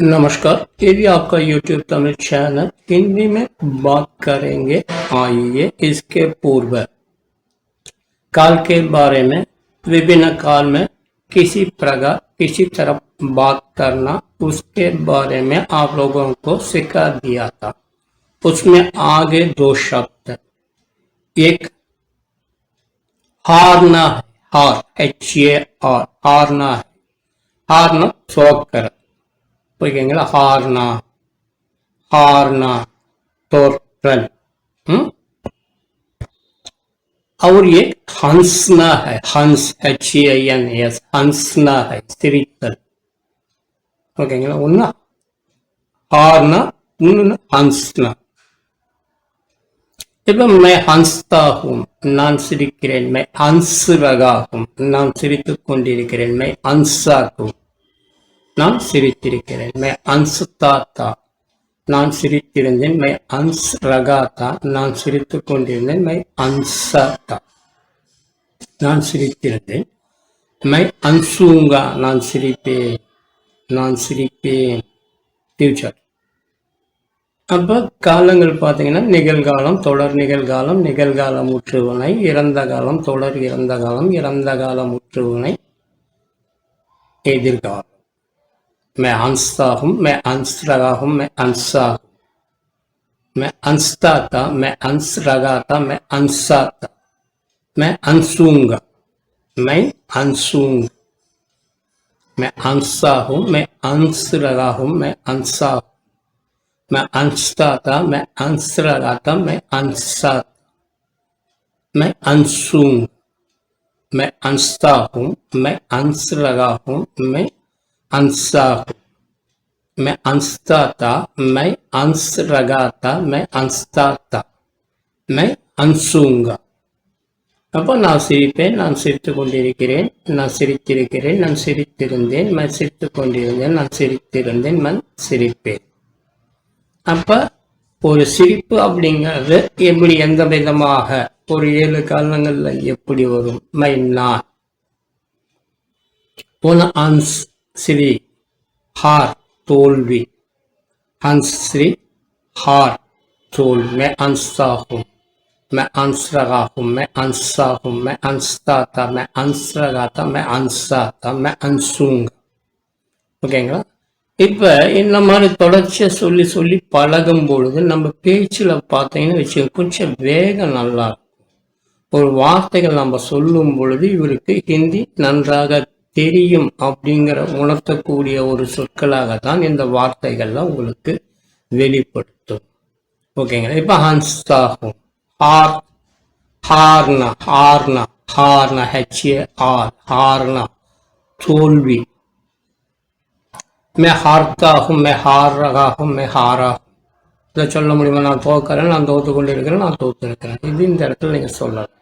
नमस्कार, ये भी आपका YouTube तमिल चैनल हिंदी में बात करेंगे, आइए इसके पूर्व। काल के बारे में, विभिन्न काल में किसी प्रकार, किसी तरह बात करना, उसके बारे में आप लोगों को सिखा दिया था। उसमें आगे दो शब्द। एक, हारना है। हार एच ए आर हारना है। हारना शौक करना ஓகேங்களா ஹார்னா ஹார்னா தோற்றல் हम्म? और ये हंसना है हंस एच आई एन एस हंसना है சிரித்தல் ஓகேங்களா ஒன்னா ஹார்னா இன்னொன்னு ஹன்ஸ்னா இப்ப மே ஹன்ஸ்தா ஹூம் நான் சிரிக்கிறேன் மே ஹன்ஸ் ரகாகும் நான் சிரித்துக் கொண்டிருக்கிறேன் மே ஹன்சாகும் நான் சிரித்திருக்கிறேன். மை அன்சு தாத்தா நான் சிரித்திருந்தேன். மை அன்ஸ் ரகாத்தா நான் சிரித்து கொண்டிருந்தேன். மை அன்சாத்தா. நான் சிரித்திருந்தேன். மை அன்சூங்கா. நான் சிரிப்பேன். நான் சிரிப்பேன். ஃபியூச்சர் அப்போ காலங்கள் பார்த்தீங்கன்னா நிகழ்காலம் தொடர் நிகழ்காலம் நிகழ்கால முற்றுவனை இறந்த காலம் தொடர் இறந்த காலம் இறந்த கால முற்றுவனை எதிர்காலம். मैं हंसता हूँ, मैं हंस रहा हूँ, मैं हंसा। हूँ मैं हंसता था, मैं हंस रहा था, मैं हंसा था। मैं हंसूँगा मैं हंसूँगा। मैं हंसा हूँ, मैं हंस रहा हूँ, मैं हंसा। हूँ मैं हंसता था, मैं हंस रहा था, मैं हंसा। था मैं हंसूँगा, मैं हंसता हूँ, मैं हंस रहा हूँ, मैं हंसा हूँ मैं हंसता था मैं हंस रहा था मैं हंसता था मैं हंसूंगा அப்போ நான் சிரிப்பேன் நான் சிரித்து கொண்டிருக்கிறேன் நான் சிரித்திருக்கிறேன் நான் சிரித்திருந்தேன் நான் சிரித்து கொண்டிருந்தேன் நான் சிரித்திருந்தேன் நான் சிரிப்பேன் அப்ப ஒரு சிரிப்பு அப்படிங்கிறது எப்படி எந்த விதமாக ஒரு ஏழு காலங்கள்ல எப்படி வரும் மை நான் உன அன்ஸ் ஸ்ரீ ஹார் தோல்வி. ஹன்ஸ் ஸ்ரீ ஹார் தோல் மே அன்சாகும். மே அன்ஸ்ரகாகும் மே அன்சாகும். மே அன்ஸ்தாத்தா. மே அன்ஸ்ரகாத்தா மே அன்சாத்தா. மே அன்சூங்க. ஓகேங்களா? இப்போ இந்த மாதிரி தொடர்ச்சியாக சொல்லி சொல்லி பழகும் பொழுது நம்ம பேச்சில் பார்த்தீங்கன்னா வச்சு கொஞ்சம் வேகம் நல்லா இருக்கும். ஒரு வார்த்தைகள் நம்ம சொல்லும் பொழுது இவருக்கு ஹிந்தி நன்றாக தெரியும் அப்படிங்கிற உணர்த்தக்கூடிய ஒரு சொற்களாகத்தான் இந்த வார்த்தைகள்லாம் உங்களுக்கு வெளிப்படுத்தும். ஓகேங்களா? இப்போ ஹன்ஸ்தாகும் ஹார் ஹார்னா ஹார்னா ஹார்னா ஹெச்ஏ ஆர் ஹார்னா தோல்வி. மே ஹார்த்தாகும் மே ஹார் மே ஹாராகும் இதை சொல்ல முடியுமா? நான் தோக்கிறேன் நான் தோத்து கொண்டு இருக்கிறேன் நான் தோத்து இருக்கிறேன் இது இந்த இடத்துல நீங்க சொல்லலாம்.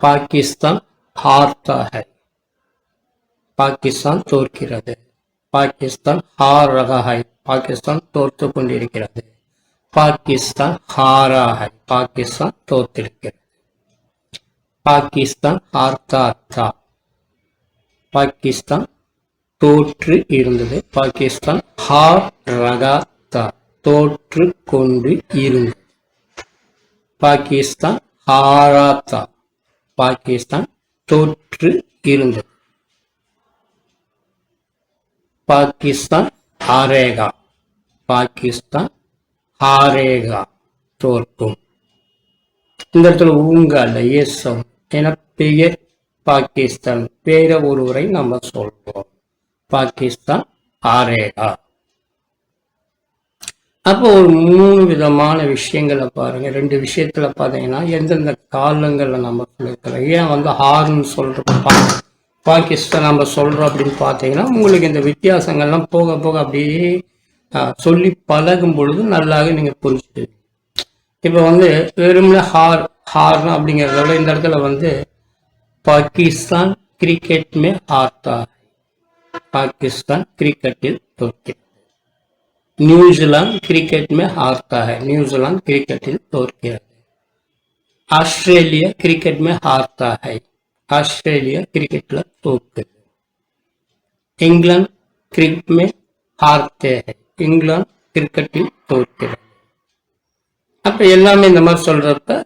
பாகிஸ்தான் ஹார்த்தா ஹை பாகிஸ்தான் தோற்கிறது. பாகிஸ்தான் ஹார் ரகாஹை பாகிஸ்தான் தோற்று கொண்டிருக்கிறது. பாகிஸ்தான் ஹாராஹாய் பாகிஸ்தான் தோற்றிருக்கிறது. பாகிஸ்தான் ஹார்த்தாத்தா பாகிஸ்தான் தோற்று இருந்தது. பாகிஸ்தான் ஹார் ரகாத்தா தோற்று கொண்டு இருந்தது. பாகிஸ்தான் ஹாராத்தா பாகிஸ்தான் தோற்று இருந்தது. பாகிஸ்தான் ஹாரேகா. பாகிஸ்தான் ஹாரேகா. தோற்கும். இந்த இடத்துல ஊங்க அல்ல ஏசம் என பெயர் பாகிஸ்தான். பேர ஒருவரை நம்ம சொல்றோம். பாகிஸ்தான் ஹாரேகா. அப்போ ஒரு மூணு விதமான விஷயங்களை பாருங்க. ரெண்டு விஷயத்துல பாத்தீங்கன்னா எந்தெந்த காலங்கள்ல நம்ம சொல்லிருக்கிறோம். ஏன் வந்து ஹார்ன்னு சொல்றோம்? பாகிஸ்தான் நம்ம சொல்கிறோம் அப்படின்னு பார்த்தீங்கன்னா உங்களுக்கு இந்த வித்தியாசங்கள்லாம் போக போக அப்படியே சொல்லி பழகும் பொழுது நல்லாவே நீங்கள் புரிஞ்சுக்குவீங்க இப்போ வந்து வெறும்ல ஹார் ஹார்னு அப்படிங்கிறத விட இந்த இடத்துல வந்து பாகிஸ்தான் கிரிக்கெட் மே ஆர்த்தா. பாகிஸ்தான் கிரிக்கெட்டில் தோற்கிறது நியூசிலாந்து கிரிக்கெட் மே ஹார்த்தா ஹை நியூசிலாந்து கிரிக்கெட்டில் தோற்கிறது ஆஸ்திரேலியா கிரிக்கெட் மே ஹார்த்தா ஹை है ஆஸ்திரேலியா கிரிக்கெட்ல தோக்குது இங்கிலாந்து கிரிக்கெட் में हारते हैं இங்கிலாந்து கிரிக்கெட்டில் தோற்கிறது அப்ப எல்லாமே இந்த மாதிரி சொல்றப்ப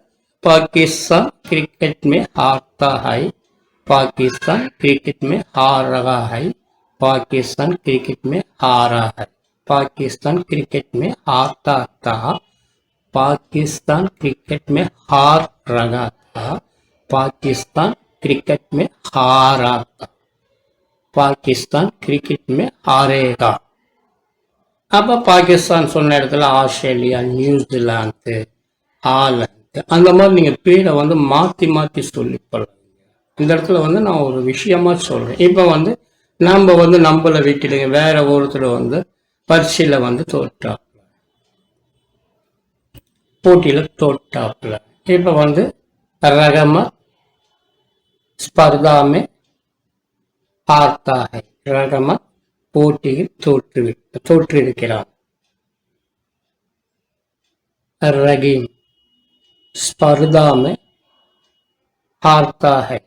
पाकिस्तान क्रिकेट में हारता है पाकिस्तान क्रिकेट में हार रहा है पाकिस्तान क्रिकेट में हारा है पाकिस्तान क्रिकेट में हारता था पाकिस्तान क्रिकेट में हार रहा था पाकिस्तान क्रिकेट में हारा था பாகிஸ்தான் கிரிக்கெட் மே ஹாரேகா அப்போ பாகிஸ்தான் சொன்ன இடத்துல ஆஸ்திரேலியா நியூசிலாந்து ஆலந்து அந்த மாதிரி நீங்கள் பேரை வந்து மாற்றி மாற்றி சொல்லி பழகுங்க இந்த இடத்துல வந்து நான் ஒரு விஷயமா சொல்கிறேன் இப்போ வந்து நம்ம வந்து நம்மளை விட்டுடுங்க வேற ஒருத்தர் வந்து பரீட்சையில் வந்து தோற்றாப்புல போட்டியில் தோற்றாப்புல இப்போ வந்து ஸ்பர்தா மே பார்த்தாகை இரண்டமா போட்டியில் தோற்று தோற்றிருக்கிறான் ரகீம் ஸ்பர்தா மே பார்த்தாகை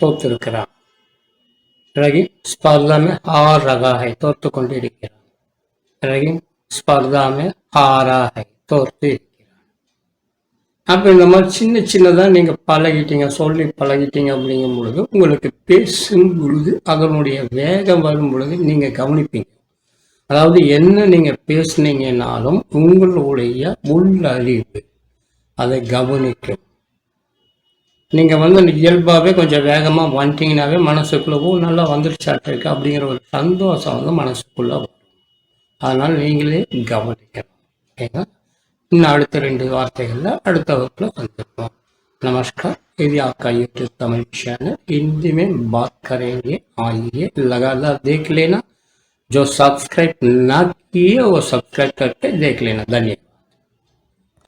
தோற்றிருக்கிறான் ரகீம் ஸ்பர்தா மே ஹார் ரகாகை தோற்று கொண்டிருக்கிறான் ரகீம் ஸ்பர்தா மே ஹாராகை தோற்று அப்போ இந்த மாதிரி சின்ன சின்னதாக நீங்கள் பழகிட்டீங்க சொல்லி பழகிட்டீங்க அப்படிங்கும் பொழுது உங்களுக்கு பேசும் பொழுது அதனுடைய வேகம் வரும் பொழுது நீங்கள் கவனிப்பீங்க. அதாவது என்ன நீங்கள் பேசுனீங்கன்னாலும் உங்களுடைய உள்ளறிவு அதை கவனிக்கும். நீங்கள் வந்து இயல்பாகவே கொஞ்சம் வேகமாக வந்துட்டீங்கன்னாவே மனசுக்குள்ளவும் நல்லா வந்துருச்சாட்டிருக்கு அப்படிங்கிற ஒரு சந்தோஷம் வந்து மனசுக்குள்ளே வரும். அதனால் நீங்களே கவனிக்கணும். ஓகேங்களா? இன்னும் அடுத்த ரெண்டு வார்த்தைகள்ல அடுத்த வகுப்புல வந்துருக்கோம் नमस्कार यदि आपका यूट्यूब तमिल चैनल हिंदी में बात करेंगे आइए लगातार देख लेना जो सब्सक्राइब ना किए वो सब्सक्राइब करके देख लेना धन्यवाद